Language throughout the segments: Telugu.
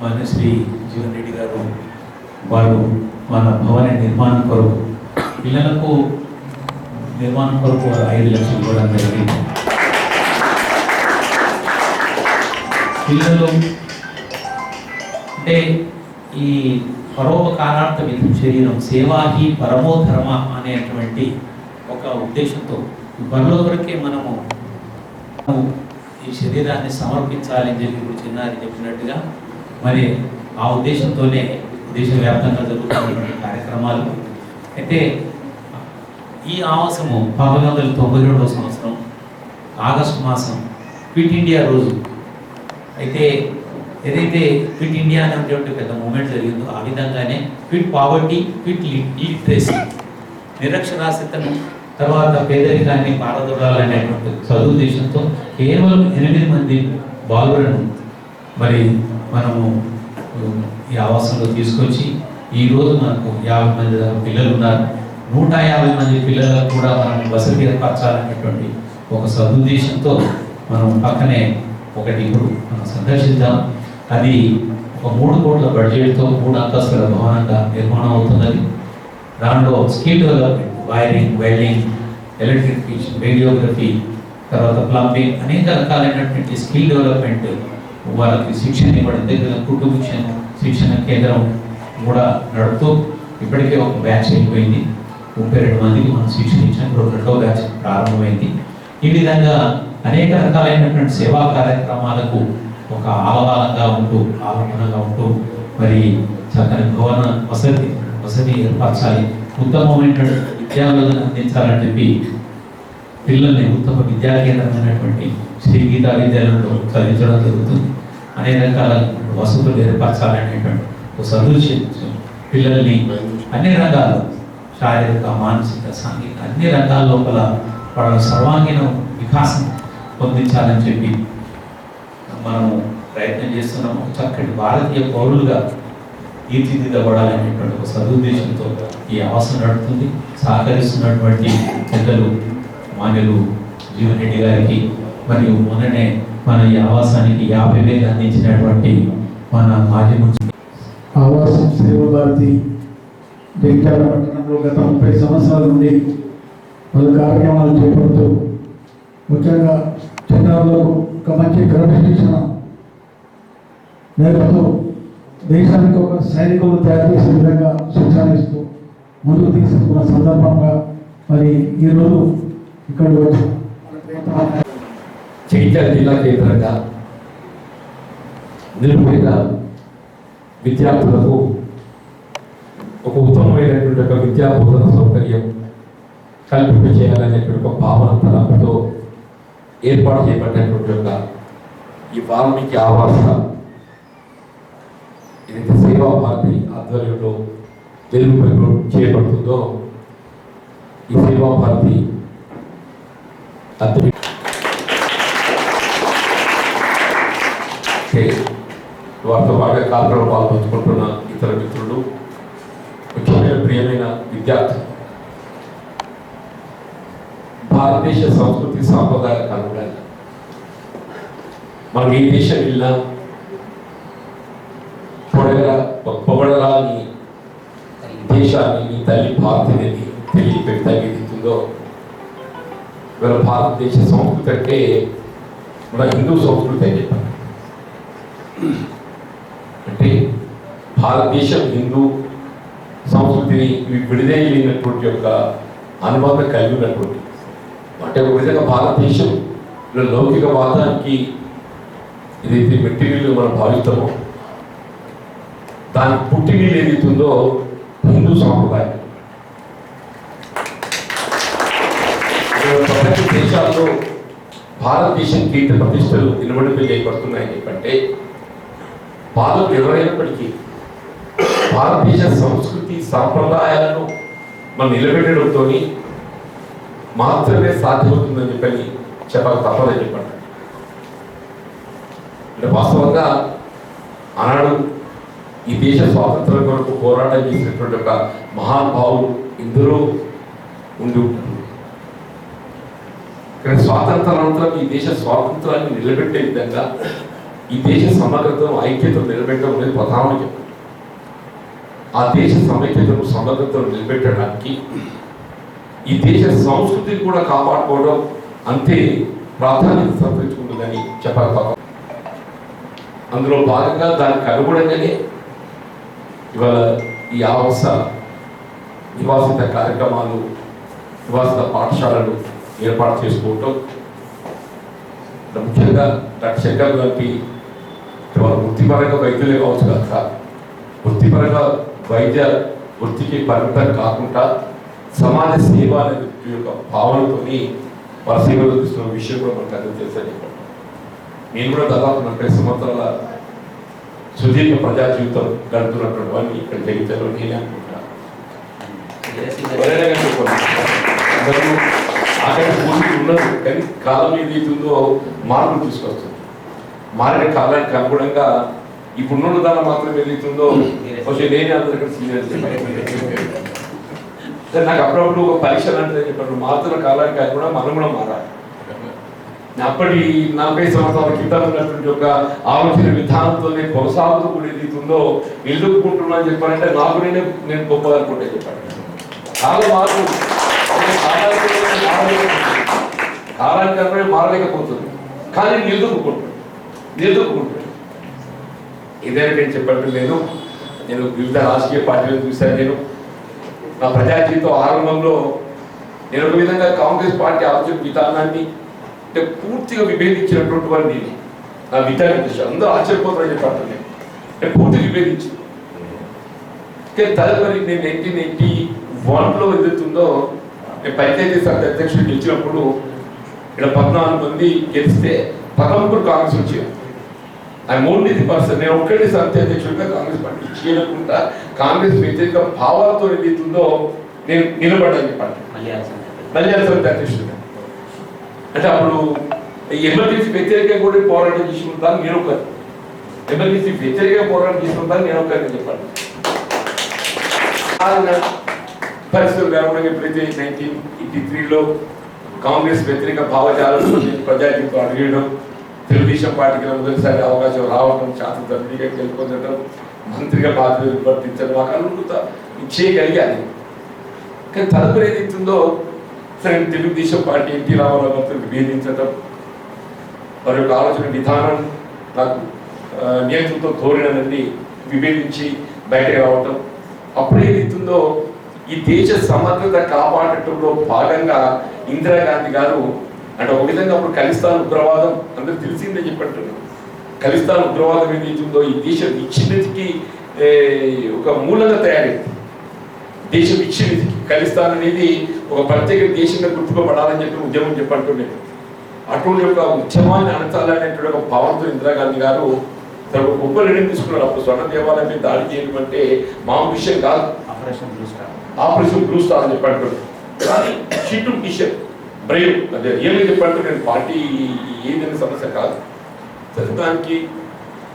మన శ్రీ జీవన్ రెడ్డి గారు వారు మన భవన నిర్మాణం కొరకు పిల్లలకు నిర్మాణం కొరకు వారు ఐదు లక్షలు ఇవ్వడం జరిగింది. పిల్లలు అంటే ఈ పరోపకారార్థ విధం శరీరం సేవాహి పరమో ధర్మ అనేటువంటి ఒక ఉద్దేశంతో ఈ మనము ఈ శరీరాన్ని సమర్పించాలని చెప్పి ఇప్పుడు చిన్నారి చెప్పినట్టుగా మరి ఆ ఉద్దేశంతోనే దేశవ్యాప్తంగా జరుగుతున్నటువంటి కార్యక్రమాలు. అయితే ఈ ఆవాసము పంతొమ్మిది వందల తొంభై రెండవ సంవత్సరం ఆగస్టు మాసం క్విట్ ఇండియా రోజు. అయితే ఏదైతే క్విట్ ఇండియా అనేటువంటి పెద్ద మూమెంట్ జరిగిందో ఆ విధంగానే క్విట్ పావర్టీ క్విట్ లిటరసీ నిరక్షరాస్యతను తర్వాత పేదరికాన్ని పారదొరాలనేటువంటి చదువు దేశంతో కేవలం ఎనిమిది మంది బాలులను మరి మనము ఈ ఆవాసంలో తీసుకొచ్చి ఈ రోజు మనకు యాభై మంది పిల్లలు ఉన్నారు నూట యాభై మంది పిల్లలకు కూడా మనం వసతి ఏర్పరచాలనేటువంటి ఒక సదుద్దేశంతో మనం పక్కనే ఒకటి ఇప్పుడు మనం సందర్శిద్దాం. అది ఒక మూడు కోట్ల బడ్జెట్తో మూడు అంతస్తుల భవనంగా నిర్మాణం అవుతున్నది. దాంట్లో skill development wiring welding electrification radiography తర్వాత ప్లంబింగ్ అనేక రకాలైనటువంటి స్కిల్ డెవలప్మెంట్ వాళ్ళకి శిక్షణ ఇవ్వడం దగ్గర కుటుంబ శిక్షణ శిక్షణ కేంద్రం కూడా నడుపుతూ ఇప్పటికే ఒక బ్యాచ్ అయిపోయింది. ముప్పై రెండు మందికి మనం శిక్షణ ఇచ్చాం. ఇప్పుడు రెండో బ్యాచ్ ప్రారంభమైంది. ఈ విధంగా అనేక రకాలైనటువంటి సేవా కార్యక్రమాలకు ఒక ఆహ్వానంగా ఉంటూ ఆలంబనగా ఉంటూ మరి చక్కని భవన వసతి వసతి ఏర్పరచాలి. ఉత్తమమైనటువంటి విద్యాలను అందించాలని చెప్పి పిల్లల్ని ఉత్తమ విద్యా కేంద్రమైనటువంటి శ్రీ గీతా విద్యాలయంలో చదివించడం జరుగుతుంది. అనేక రకాల వసతులు ఏర్పరచాలనేటువంటి ఒక సదుద్దేశం పిల్లల్ని అన్ని రంగాల్లో శారీరక మానసిక సాంఘిక అన్ని రంగాల లోపల వాళ్ళ సర్వాంగీణ వికాసం పొందించాలని చెప్పి మనము ప్రయత్నం చేస్తున్నాము. చక్కటి భారతీయ పౌరులుగా తీర్చిదిద్దబడాలనేటువంటి ఒక సదుద్దేశంతో ఈ అవసరం నడుతుంది సహకరిస్తున్నటువంటి పెద్దలు మాన్యులు జీవన్ రెడ్డి గారికి మరియు మొన్ననే మన ఈ ఆవాసానికి యాభై వేలు అందించినటువంటి మన మాజీ మున్సిపల్ ఆవాసం సేవ భారతి జగిత్యాల పట్టణంలో గత ముప్పై సంవత్సరాల నుండి పలు కార్యక్రమాలు చేపడుతూ ముఖ్యంగా చిన్నారులకు ఒక మంచి క్రమశిక్షణ నేర్పుతూ దేశానికి ఒక సైనికులు తయారు చేసే విధంగా శిక్షణ ఇస్తూ ముందుకు తీసుకున్న సందర్భంగా మరి ఈరోజు ఇక్కడ వచ్చి. జగిత్యాల జిల్లా కేంద్రంగా నిరుపేద విద్యార్థులకు ఒక ఉత్తమమైనటువంటి ఒక విద్యా బోధన సౌకర్యం కల్పింప చేయాలనేటువంటి ఒక భావన తలంపుతో ఏర్పాటు చేయబడినటువంటి ఒక ఈ వాల్మీకి ఆవాస ఏదైతే సేవా భారతి ఆధ్వర్యంలో తెలుగు చేయబడుతుందో ఈ సేవా భారతి అధ్యక్ష ఓకే. వారితో బాగా కాపురం పాల్పంచుకుంటున్న ఇతర మిత్రులు ముఖ్యమైన ప్రియమైన విద్యార్థులు. భారతదేశ సంస్కృతి సాంప్రదాయాలకు అనుగుణంగా మనకి ఏ దేశం వెళ్ళినా పొడగరా పొగడరా దేశాన్ని నీ తల్లి భారతీయని తెలియపెడతా ఏదైతుందో ఇవాళ భారతదేశ సంస్కృతి అంటే మన హిందూ సంస్కృతి అని చెప్పారు అంటే భారతదేశం హిందూ సంస్కృతిని విడుదలైనటువంటి యొక్క అనుబంధం కలిగి ఉన్నటువంటి అంటే ఒక విధంగా భారతదేశం లౌకిక వాదానికి ఏదైతే మెటీరియల్ మనం భావిస్తామో దాని పుట్టినీళ్ళు ఏదైతుందో హిందూ సాంప్రదాయం. ప్రపంచ దేశాల్లో భారతదేశం కీర్తి ప్రతిష్టలు నిలబడి ఏర్పడుతున్నాయి చెప్పంటే పాలకులు ఎవరైనప్పటికీ భారతదేశ సంస్కృతి సాంప్రదాయాలను మనం నిలబెట్టడంతో మాత్రమే సాధ్యమవుతుందని చెప్పని చెప్పక తప్పదని చెప్పండి. అంటే వాస్తవంగా ఆనాడు ఈ దేశ స్వాతంత్రం కొరకు పోరాటం చేసినటువంటి ఒక మహానుభావులు ఎందరో ఉండి ఉంటారు కానీ స్వాతంత్రానంతరం ఈ దేశ స్వాతంత్రాన్ని నిలబెట్టే విధంగా ఈ దేశ సమగ్రతను ఐక్యతను నిలబెట్టడం అనేది ప్రధానమని చెప్పండి. ఆ దేశ సమైక్యతను సమగ్రతను నిలబెట్టడానికి ఈ దేశ సంస్కృతిని కూడా కాపాడుకోవడం అంతే ప్రాధాన్యత సంతరించుకుంటుందని చెప్పాలి తప్ప అందులో భాగంగా దానికి అనుగుణంగానే ఇవాళ ఈ ఆవాస నివాసిత కార్యక్రమాలు నివాసిత పాఠశాలలు ఏర్పాటు చేసుకోవటం ముఖ్యంగా డాక్టర్ శంకర్ గారికి వృత్తిపరంగా వైద్యులే కావచ్చు కాక వృత్తిపరంగా వైద్య వృత్తికి పరిమితం కాకుండా సమాజ సేవ అనే యొక్క భావనతోని వారి సేవలు తీసుకున్న విషయం కూడా మనకు అందరికీ తెలుసని నేను కూడా దాదాపు నలభై సంవత్సరాల సుదీర్ఘ ప్రజా జీవితం గడుపుతున్నటువంటి వాడిని ఇక్కడ జగిత్యాలో నేనే అనుకుంటాను ఎవరైనా అందరూ ఆఖరి పూర్తి ఉండదు కానీ కాలం ఏదైతుందో మార్పులు తీసుకొస్తుంది. మారిన కాలానికి అనుగుణంగా ఇప్పుడున్న దాన్ని మాత్రం వెళ్తుందో కొంచెం నేనే అందరికీ సీనియర్ నాకు అప్పుడప్పుడు ఒక పరీక్ష లాంటిది చెప్పారు. మారుతున్న కాలానికి అది కూడా మనం కూడా మారాలి. అప్పటి నలభై సంవత్సరాల క్రితం ఉన్నటువంటి ఒక ఆలోచన విధానంతోనే కొనసాగుతూ కూడా ఎదుగుతుందో ఎదుర్కొంటున్నా అని చెప్పారంటే నాకు నేనే నేను గొప్ప అనుకుంటే చెప్పాను చాలా మార్పు కాలానికి మారలేకపోతుంది. మారలేకపోతుంది. కానీ నిలుపుకుంటుంది నిలుపుకుంటుంది ఏదైనా నేను చెప్పట్టు నేను నేను వివిధ రాజకీయ పార్టీలను చూశాను నేను. నా ప్రజా జీవితం ఆరంభంలో నేను ఒక విధంగా కాంగ్రెస్ పార్టీ ఆలోచన విధానాన్ని అంటే పూర్తిగా విభేదించినటువంటి వాడిని నా విధానం చూసి అందరూ ఆశ్చర్యపోతారని చెప్పాను నేను. నేను పూర్తిగా విభేదించింది. కానీ తదుపరి నేను నైన్టీన్ ఎయిటీ వన్లో ఎదుగుతుందో నేను పంచాయతీ సమితి అధ్యక్షుడు గెలిచినప్పుడు ఇక్కడ పద్నాలుగు మంది గెలిస్తే పదమూడు కాంగ్రెస్ వచ్చారు. ఐ ఓన్లీ ది పర్సన్ నేను ఒక్కటి సమితి అధ్యక్షుడిగా కాంగ్రెస్ పార్టీ చేయకుండా కాంగ్రెస్ వ్యతిరేక భావాలతో ఏదైతుందో నేను నిలబడ్డాను చెప్పండి మళ్ళీ సమితి అధ్యక్షుడిగా అంటే అప్పుడు ఎమర్జెన్సీ వ్యతిరేకంగా కూడా పోరాటం చేసుకుంటాను నేను ఒకరు ఎమర్జెన్సీ వ్యతిరేక పోరాటం చేసుకుంటాను నేను ఒకరిని చెప్పండి ఆయన పరిస్థితులు కాకుండా ఎప్పుడైతే నైన్టీన్ ఎయిటీ త్రీలో కాంగ్రెస్ వ్యతిరేక భావజాలం ప్రజాజీవితం అడిగడం తెలుగుదేశం పార్టీకి మొదటిసారి అవకాశం రావడం శాసన సభ్యుడిగా గెలుపొందడం మంత్రిగా బాధ్యతలు నిర్వర్తించడం మాకు అనుకుంటా చేయగలిగాను కానీ తదుపరి ఏదైతుందో సరే తెలుగుదేశం పార్టీ ఎన్టీ రామారావు గారితో విభేదించడం వారి యొక్క ఆలోచన విధానం నాకు ఆ, నియంత్రణతో ధోరణి విభేదించి బయటకు రావటం అప్పుడు ఏదైతుందో ఈ దేశ సమగ్రత కాపాడటంలో భాగంగా ఇందిరాగాంధీ గారు అంటే ఒక విధంగా అప్పుడు ఖలిస్తాన్ ఉగ్రవాదం అందరూ తెలిసిందే చెప్పంటున్నారు ఖలిస్తాన్ ఉగ్రవాదం ఏదైతుందో ఈ దేశ విచ్ఛిన్నతికి ఒక మూలంగా తయారైంది. దేశ విచ్ఛిన్నతికి ఖలిస్తాన్ అనేది ఒక ప్రత్యేక దేశంగా గుర్తుపడాలని చెప్పి ఉద్యమం చెప్పంటుండేది అటువంటి ఒక ఉద్యమాన్ని అణచాలనేటువంటి ఒక భావంతో ఇందిరాగాంధీ గారు తన ఒక గొప్ప నిర్ణయం తీసుకున్నారు. అప్పుడు స్వర్ణ దేవాలయం మీద దాడి చేయడం అంటే మామూలు విషయం కాదు. Operation Blue Star. Operation Blue Star అని చెప్పాడు కానీ షీటు కిషన్ బ్రేవ్ అదే ఏమని చెప్పంటే నేను పార్టీ ఏదైనా సమస్య కాదు. సరే దానికి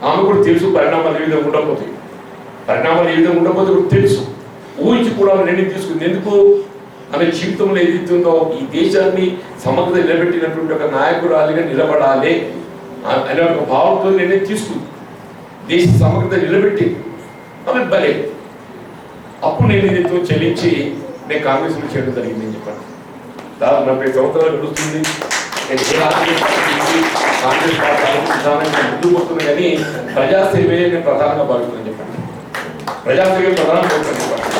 ఆమె కూడా తెలుసు పరిణామాలు ఏ విధంగా ఉండకపోతే. పరిణామాలు ఏ విధంగా ఉండకపోతే కూడా తెలుసు. ఊహించి కూడా నిర్ణయం తీసుకుంది. ఎందుకు? ఆమె జీవితంలో ఏదైతుందో ఈ దేశాన్ని సమగ్రత నిలబెట్టినటువంటి ఒక నాయకురాలిగా నిలబడాలి అనే ఒక భావంతో నిర్ణయం తీసుకుంది. దేశ సమగ్రత నిలబెట్టి ఆమె బలే. అప్పుడు నేను ఏదైతే చెల్లించి నేను కాంగ్రెస్లో చేయడం జరిగిందని చెప్పాను దాదాపు నలభై సంవత్సరాలు గడుస్తుంది నేను ఏ రాజకీయ కాంగ్రెస్ పార్టీ విధానంగా ముందుకు పోతున్నా కానీ ప్రజాసేవే నేను ప్రధానంగా భావిస్తున్నాను చెప్పండి ప్రజాసేవే ప్రధానం భావిస్తున్నాను చెప్పండి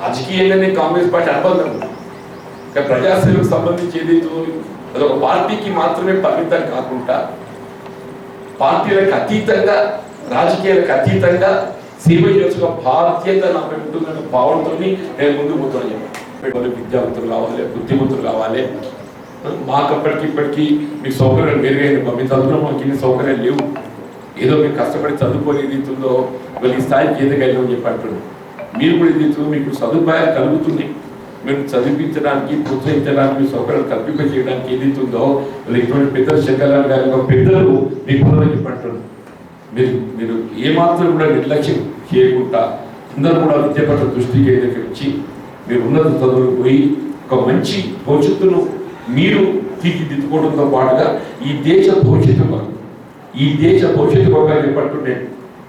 రాజకీయంగానే కాంగ్రెస్ పార్టీ అనుబంధం కానీ ప్రజాసేవకు సంబంధించి ఏదైతే అదొక పార్టీకి మాత్రమే పరిమితం కాకుండా పార్టీలకు అతీతంగా రాజకీయాలకు అతీతంగా సేవ చేసిన బాధ్యత నాకు ఉంటుందన్న భావనతో నేను ముందుకు పోతున్నాను చెప్పాను విద్యావంతులు కావాలి బుద్ధిమంతులు కావాలి. మాకు అప్పటికి ఇప్పటికీ మీకు సౌకర్యాలు మెరుగైన మీ చదువులో మాకు ఇన్ని సౌకర్యాలు లేవు. ఏదో మీరు కష్టపడి చదువుకొని ఏదైతుందో వీళ్ళు ఈ స్థాయికి ఏదగలిగామని చెప్పి అంటున్నాను మీరు కూడా ఏదైతుందో మీకు సదుపాయాలు కలుగుతున్నాయి. మేము చదివించడానికి ప్రోత్సహించడానికి సౌకర్యాలు కల్పింప చేయడానికి ఏదైతుందో వాళ్ళు ఇటువంటి పెద్దలు శంకర్లాల్ గారి పెద్దలు మీకు ఉందని మీరు మీరు ఏమాత్రం కూడా నిర్లక్ష్యం చేయకుండా అందరూ కూడా విద్య పట్ల దృష్టికి ఏదైతే వచ్చి మీరు ఉన్నత చదువులు పోయి ఒక మంచి భవిష్యత్తును మీరు తీర్చిదిద్దుకోవడంతో పాటుగా ఈ దేశ భవిష్యత్తు ఈ దేశ భవిష్యత్తు కొరకు చెప్పట్టుండే